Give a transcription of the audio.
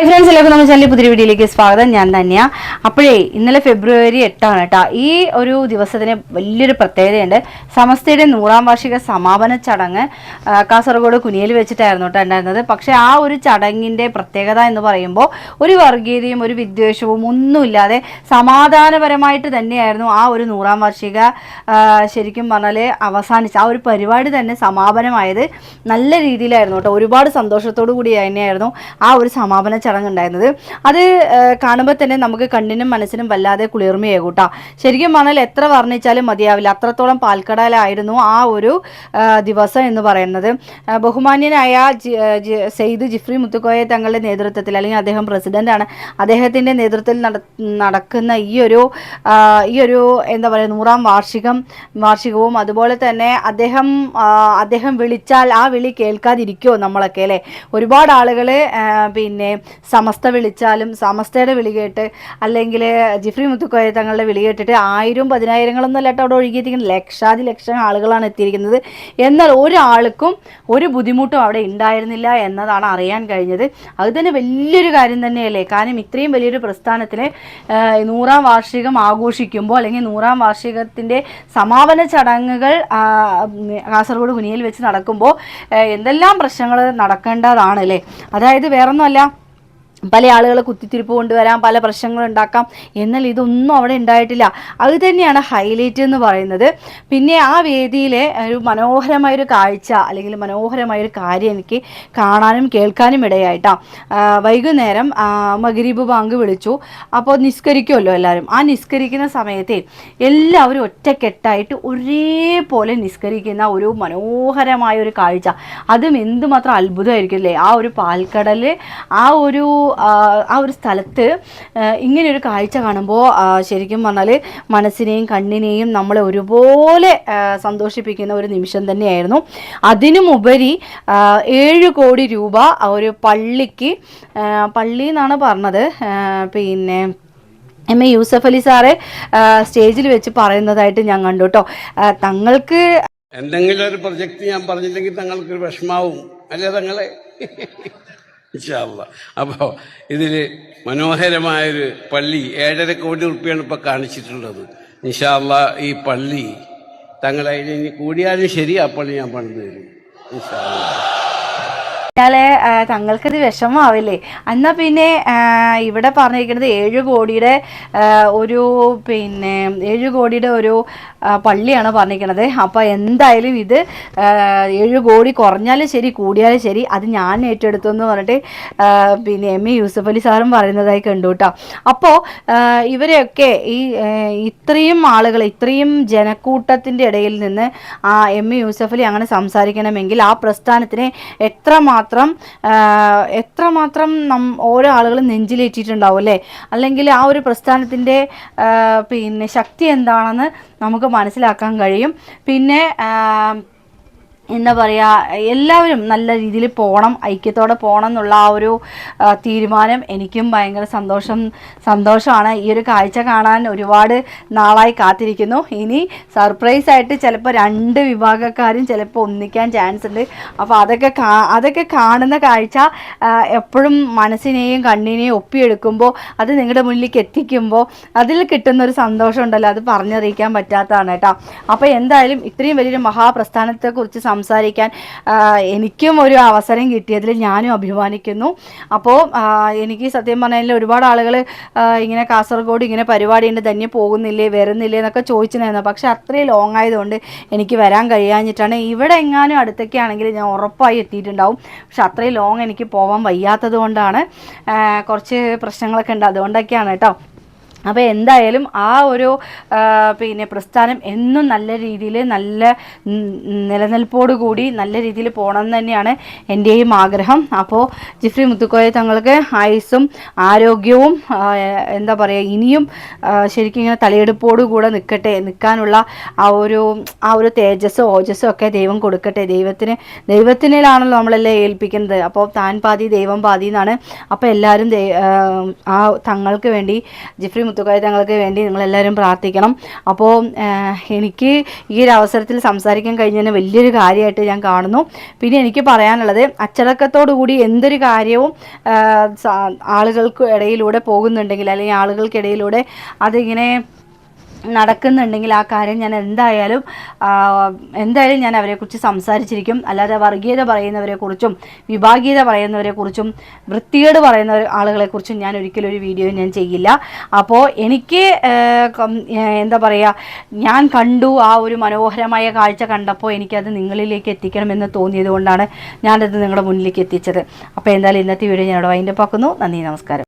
Hi friends എല്ലാവർക്കും നമ്മുടെ ചാനലിൽ പുതിയ വീഡിയോയിലേക്ക് സ്വാഗതം. ഞാൻ തന്നെയാ. അപ്പോഴേ ഇന്നലെ ഫെബ്രുവരി എട്ടാണ് കേട്ടോ. ഈ ഒരു ദിവസത്തിന് വലിയൊരു പ്രത്യേകതയുണ്ട്. സമസ്തയുടെ നൂറാം വാർഷിക സമാപന ചടങ്ങ് കാസർഗോഡ് കുനിയിൽ വെച്ചിട്ടായിരുന്നു കേട്ടോ ഉണ്ടായിരുന്നത്. പക്ഷേ ആ ഒരു ചടങ്ങിന്റെ പ്രത്യേകത എന്ന് പറയുമ്പോൾ ഒരു വർഗീയതയും ഒരു വിദ്വേഷവും ഒന്നുമില്ലാതെ സമാധാനപരമായിട്ട് തന്നെയായിരുന്നു ആ ഒരു നൂറാം വാർഷിക ശരിക്കും പറഞ്ഞാൽ അവസാനിച്ച ആ ഒരു പരിപാടി തന്നെ സമാപനമായത്. നല്ല രീതിയിലായിരുന്നു കേട്ടോ. ഒരുപാട് സന്തോഷത്തോടു കൂടി തന്നെയായിരുന്നു ആ ഒരു സമാപന ചടങ്ങ് ഉണ്ടായിരുന്നത് അത് കാണുമ്പോൾ തന്നെ നമുക്ക് കണ്ണിനും മനസ്സിനും വല്ലാതെ കുളിർമയായി കൂട്ടാ ശരിക്കും പറഞ്ഞാൽ എത്ര വർണിച്ചാലും മതിയാവില്ല. അത്രത്തോളം പാൽക്കടലായിരുന്നു ആ ഒരു ദിവസം എന്ന് പറയുന്നത്. ബഹുമാന്യനായ സെയ്ദ് ജിഫ്രി മുത്തുക്കോയ തങ്ങളുടെ നേതൃത്വത്തിൽ അല്ലെങ്കിൽ അദ്ദേഹം പ്രസിഡന്റാണ് അദ്ദേഹത്തിന്റെ നേതൃത്വത്തിൽ നടക്കുന്ന ഈ ഒരു ഈ ഒരു എന്താ പറയുക നൂറാം വാർഷികം വാർഷികവും അതുപോലെ തന്നെ അദ്ദേഹം അദ്ദേഹം വിളിച്ചാൽ ആ വിളി കേൾക്കാതിരിക്കുമോ നമ്മളൊക്കെ അല്ലേ? ഒരുപാട് ആളുകൾ പിന്നെ സമസ്ത വിളിച്ചാലും സമസ്തയുടെ വിളി കേട്ട് അല്ലെങ്കിൽ ജിഫ്രി മുത്തുക്കോയ തങ്ങളുടെ വിളി കേട്ടിട്ട് ആയിരം പതിനായിരങ്ങളൊന്നും അല്ലാട്ട് അവിടെ ഒഴുകിയിരിക്കുന്നത് ലക്ഷാതി ലക്ഷം ആളുകളാണ് എത്തിയിരിക്കുന്നത്. എന്നാൽ ഒരാൾക്കും ഒരു ബുദ്ധിമുട്ടും അവിടെ ഉണ്ടായിരുന്നില്ല എന്നതാണ് അറിയാൻ കഴിഞ്ഞത്. അത് തന്നെ വലിയൊരു കാര്യം തന്നെയല്ലേ? കാരണം ഇത്രയും വലിയൊരു പ്രസ്ഥാനത്തിന് ആ, നൂറാം വാർഷികം ആഘോഷിക്കുമ്പോൾ അല്ലെങ്കിൽ നൂറാം വാർഷികത്തിന്റെ സമാപന ചടങ്ങുകൾ കാസർഗോഡ് കുനിയിൽ വെച്ച് നടക്കുമ്പോൾ എന്തെല്ലാം പ്രശ്നങ്ങൾ നടക്കേണ്ടതാണ് അല്ലേ? അതായത് വേറൊന്നുമല്ല. പല ആളുകളെ കുത്തിത്തിരിപ്പ് കൊണ്ടുവരാം പല പ്രശ്നങ്ങൾ ഉണ്ടാക്കാം. എന്നാൽ ഇതൊന്നും അവിടെ ഉണ്ടായിട്ടില്ല. അത് തന്നെയാണ് ഹൈലൈറ്റ് എന്ന് പറയുന്നത്. പിന്നെ ആ വേദിയിലെ ഒരു മനോഹരമായൊരു കാഴ്ച അല്ലെങ്കിൽ മനോഹരമായൊരു കാര്യം എനിക്ക് കാണാനും കേൾക്കാനും ഇടയായിട്ടാ. വൈകുന്നേരം മഗരീബ് മഗ്രിബ് ബാങ്ക് വിളിച്ചു. അപ്പോൾ നിസ്കരിക്കുമല്ലോ എല്ലാവരും? ആ നിസ്കരിക്കുന്ന സമയത്തെ എല്ലാവരും ഒറ്റക്കെട്ടായിട്ട് ഒരേപോലെ നിസ്കരിക്കുന്ന ഒരു മനോഹരമായ ഒരു കാഴ്ച. അതും എന്തുമാത്രം അത്ഭുതമായിരിക്കും അല്ലേ? ആ ഒരു പാൽക്കടൽ ആ ഒരു ആ, ഒരു സ്ഥലത്ത് ഇങ്ങനെയൊരു കാഴ്ച കാണുമ്പോൾ ശരിക്കും പറഞ്ഞാൽ മനസ്സിനെയും കണ്ണിനെയും നമ്മളെ ഒരുപോലെ സന്തോഷിപ്പിക്കുന്ന ഒരു നിമിഷം തന്നെയായിരുന്നു. അതിനുമുപരി ഏഴ് കോടി രൂപ ഒരു പള്ളിക്ക് പള്ളി എന്നാണ് പറഞ്ഞത്. പിന്നെ എം എ യൂസഫ് അലി സാറെ സ്റ്റേജിൽ വെച്ച് പറയുന്നതായിട്ട് ഞാൻ കണ്ടു കേട്ടോ തങ്ങൾക്ക് എന്തെങ്കിലും ഒരു പ്രൊജക്ട് ഞാൻ പറഞ്ഞില്ലെങ്കിൽ തങ്ങൾക്കൊരു വിഷമാവും. അല്ലേ തങ്ങളെ? ഇൻഷാല്ല അപ്പോൾ മനോഹരമായൊരു പള്ളി ഏഴര കോടി റുപ്യാണ് ഇപ്പോൾ കാണിച്ചിട്ടുള്ളത്. ഇൻഷാല്ല ഈ പള്ളി തങ്ങളെ ഇനി കൂടിയാലും ശരി ആ പള്ളി ഞാൻ പണിത് തരും. ഇൻഷാല്ല ഞാൽ തങ്ങൾക്കത് വിഷമാവില്ലേ എന്നാൽ പിന്നെ ഇവിടെ പറഞ്ഞിരിക്കുന്നത് ഏഴ് കോടിയുടെ ഒരു പിന്നെ ഏഴ് കോടിയുടെ ഒരു പള്ളിയാണ് പറഞ്ഞിരിക്കുന്നത്. അപ്പോൾ എന്തായാലും ഇത് ഏഴ് കോടി കുറഞ്ഞാലും ശരി കൂടിയാലും ശരി അത് ഞാൻ ഏറ്റെടുത്തു എന്ന് പറഞ്ഞിട്ട് പിന്നെ എം ഇ യൂസഫ് അലി സാറും പറയുന്നതായി കണ്ടു കേട്ടോ. അപ്പോൾ ഇവരെയൊക്കെ ഈ ഇത്രയും ആളുകൾ ഇത്രയും ജനക്കൂട്ടത്തിന്റെ ഇടയിൽ നിന്ന് ആ എം യൂസഫലി യൂസഫ് അലി അങ്ങനെ സംസാരിക്കണമെങ്കിൽ ആ പ്രസ്ഥാനത്തിനെ എത്രമാത്രം ആ, എത്രമാത്രം നം ഓരോ ആളുകളും നെഞ്ചിലേറ്റിയിട്ടുണ്ടാവും അല്ലേ അല്ലെങ്കിൽ ആ ഒരു പ്രസ്ഥാനത്തിന്റെ പിന്നെ ശക്തി എന്താണെന്ന് നമുക്ക് മനസ്സിലാക്കാൻ കഴിയും. പിന്നെ എന്താ പറയുക എല്ലാവരും നല്ല രീതിയിൽ പോകണം ഐക്യത്തോടെ പോകണം എന്നുള്ള ആ ഒരു തീരുമാനം എനിക്കും ഭയങ്കര സന്തോഷം സന്തോഷമാണ്. ഈ ഒരു കാഴ്ച കാണാൻ ഒരുപാട് നാളായി കാത്തിരിക്കുന്നു. ഇനി സർപ്രൈസ് ആയിട്ട് ചിലപ്പോൾ രണ്ട് വിഭാഗക്കാരും ചിലപ്പോൾ ഒന്നിക്കാൻ ചാൻസ് ഉണ്ട്. അപ്പോൾ അതൊക്കെ അതൊക്കെ കാണുന്ന കാഴ്ച എപ്പോഴും മനസ്സിനെയും കണ്ണിനെയും ഒപ്പിയെടുക്കുമ്പോൾ അത് നിങ്ങളുടെ മുന്നിലേക്ക് എത്തിക്കുമ്പോൾ അതിൽ കിട്ടുന്ന ഒരു സന്തോഷം ഉണ്ടല്ലോ അത് പറഞ്ഞറിയിക്കാൻ പറ്റാത്തതാണ് കേട്ടോ. അപ്പോൾ എന്തായാലും ഇത്രയും വലിയൊരു മഹാപ്രസ്ഥാനത്തെക്കുറിച്ച് സംസാരിക്കാൻ എനിക്കും ഒരു അവസരം കിട്ടിയതിൽ ഞാനും അഭിമാനിക്കുന്നു. അപ്പോൾ എനിക്ക് സത്യം പറഞ്ഞാൽ ഒരുപാട് ആളുകൾ ഇങ്ങനെ കാസർഗോഡ് ഇങ്ങനെ പരിപാടി ഉണ്ട് തന്നെ പോകുന്നില്ലേ വരുന്നില്ലേ എന്നൊക്കെ ചോദിച്ചിട്ടുണ്ടായിരുന്നു പക്ഷെ അത്രയും ലോങ് ആയതുകൊണ്ട് എനിക്ക് വരാൻ കഴിയാഞ്ഞിട്ടാണ്. ഇവിടെ എങ്ങാനും അടുത്തൊക്കെ ആണെങ്കിൽ ഞാൻ ഉറപ്പായി എത്തിയിട്ടുണ്ടാവും. പക്ഷെ അത്രയും ലോങ് എനിക്ക് പോകാൻ വയ്യാത്തത് കൊണ്ടാണ് കുറച്ച് പ്രശ്നങ്ങളൊക്കെ ഉണ്ട്. അതുകൊണ്ടൊക്കെയാണ് കേട്ടോ. അപ്പോൾ എന്തായാലും ആ ഒരു പിന്നെ പ്രസ്ഥാനം എന്നും നല്ല രീതിയിൽ നല്ല നിലനിൽപ്പോട് കൂടി നല്ല രീതിയിൽ പോകണം എന്ന് തന്നെയാണ് എന്റെയും ആഗ്രഹം. അപ്പോൾ ജിഫ്രി മുത്തുക്കോയ തങ്ങൾക്ക് ആയുസ്സും ആരോഗ്യവും എന്താ പറയുക ഇനിയും ശരിക്കും ഇങ്ങനെ തലയെടുപ്പോടു കൂടെ നിൽക്കട്ടെ നിൽക്കാനുള്ള ആ ഒരു ആ ഒരു തേജസ്സോ ഓജസ്സോ ഒക്കെ ദൈവം കൊടുക്കട്ടെ. ദൈവത്തിന് ദൈവത്തിനാണല്ലോ നമ്മളെല്ലാം ഏൽപ്പിക്കുന്നത്. അപ്പോൾ താൻ പാതി ദൈവം പാതി എന്നാണ്. അപ്പോൾ എല്ലാവരും ആ തങ്ങൾക്ക് വേണ്ടി ജിഫ്രി മുത്തുക്കായ തങ്ങൾക്ക് വേണ്ടി നിങ്ങളെല്ലാവരും പ്രാർത്ഥിക്കണം. അപ്പോൾ എനിക്ക് ഈ ഒരു അവസരത്തിൽ സംസാരിക്കാൻ കഴിഞ്ഞതിന് വലിയൊരു കാര്യമായിട്ട് ഞാൻ കാണുന്നു. പിന്നെ എനിക്ക് പറയാനുള്ളത് കൂടി എന്തൊരു കാര്യവും ആളുകൾക്ക് ഇടയിലൂടെ പോകുന്നുണ്ടെങ്കിൽ അല്ലെങ്കിൽ ആളുകൾക്കിടയിലൂടെ അതിങ്ങനെ നടക്കുന്നുണ്ടെങ്കിൽ ആ കാര്യം ഞാൻ എന്തായാലും എന്തായാലും ഞാൻ അവരെക്കുറിച്ച് സംസാരിച്ചിരിക്കും. അല്ലാതെ വർഗീയത പറയുന്നവരെക്കുറിച്ചും വിഭാഗീയത പറയുന്നവരെക്കുറിച്ചും വൃത്തികേട് പറയുന്ന ആളുകളെക്കുറിച്ചും ഞാൻ ഒരിക്കലും ഒരു വീഡിയോ ഞാൻ ചെയ്യില്ല. അപ്പോൾ എനിക്ക് എന്താ പറയുക ഞാൻ കണ്ടു ആ ഒരു മനോഹരമായ കാഴ്ച കണ്ടപ്പോൾ എനിക്കത് നിങ്ങളിലേക്ക് എത്തിക്കണമെന്ന് തോന്നിയത് കൊണ്ടാണ് ഞാനത് നിങ്ങളുടെ മുന്നിലേക്ക് എത്തിച്ചത്. അപ്പോൾ എന്തായാലും ഇന്നത്തെ വീഡിയോ ഇവിടെ വൈൻഡപ്പ് ആക്കുന്നു. നന്ദി നമസ്കാരം.